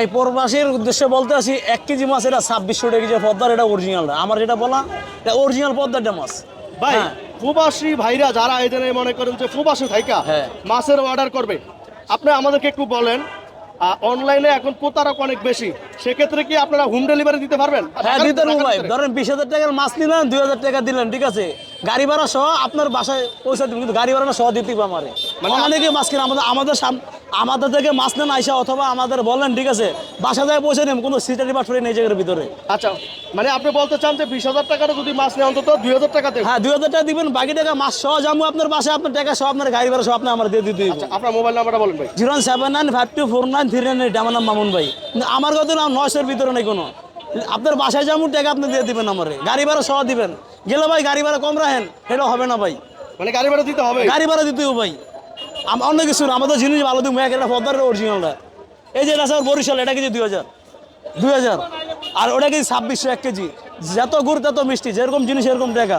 ভাই প্রবাসীর উদ্দেশ্যে বলতে আসি এক কেজি মাছ এটা ছাব্বিশশো টাকা কেজি পদ্মার এটা অরিজিনাল আমার যেটা বলা এটা অরিজিনাল পদ্মারটা মাছ। ভাই হ্যাঁ। প্রবাসী ভাইরা যারা এখানে মনে করেন যে প্রবাসী থাইকা হ্যাঁ। মাছের অর্ডার করবে। আপনি আমাদেরকে একটু বলেন অনলাইনে এখন প্রতারক অনেক বেশি। সেক্ষেত্রে কি আপনারা হোম ডেলিভারি দিতে পারবেন? হ্যাঁ দিতে পারব ভাই। ধরেন বিশ হাজার টাকার মাছ নিলেন দুই হাজার টাকা দিলেন ঠিক আছে? গাড়ি ভাড়া সহ আপনার বাসায় পয়সা দিবেন কিন্তু গাড়ি ভাড়া সহ দিতে হবে আমারে। মানে অনেকে মাছ কিনে আমাদের আমাদের আমাদের থেকে মাছ নেন আইসা অথবা আমাদের বলেন ঠিক আছে? বাসা যায় পয়সা নেন কোনো সিটারি বা নেই জায়গার ভিতরে। আচ্ছা মানে আপনি বলতে চান যে বিশ হাজার টাকাটা যদি মাছ নেয় অন্তত দুই হাজার টাকা দেবেন? হ্যাঁ দুই হাজার টাকা দিবেন বাকি টাকা মাছ সহ যাব আপনার বাসায় আপনার টাকা সহ আপনার গাড়ি ভাড়া সহ আপনার আমার দিয়ে দিতে হইব। আপনার মোবাইল নাম্বারটা বলেন ভাই। Zero seven nine five two four nine three nine eight আমার নাম মামুন ভাই। আমার কথা নাম নয়শোর ভিতরে নেই কোনো। আপনার বাসায় যাব টাকা আপনি দিয়ে দিবেন আমারে। গাড়ি ভাড়া সহ দিবেন। গেলে ভাই গাড়ি ভাড়া কম রাখেন এটা হবে না ভাই। মানে গাড়ি ভাড়া দিতে হবে? গাড়ি ভাড়া দিতে হবে ভাই। অন্য কিছু না, আমাদের জিনিস ভালো দিব এক এটা পদ্মার অরিজিনালটা এই যে স্যার বরিশাল, এটা কেজি দুই হাজার। দুই হাজার। আর ওটা কেজি ছাব্বিশশো এক কেজি। যত গুড়, তত মিষ্টি, যেরকম জিনিস এরকম টাকা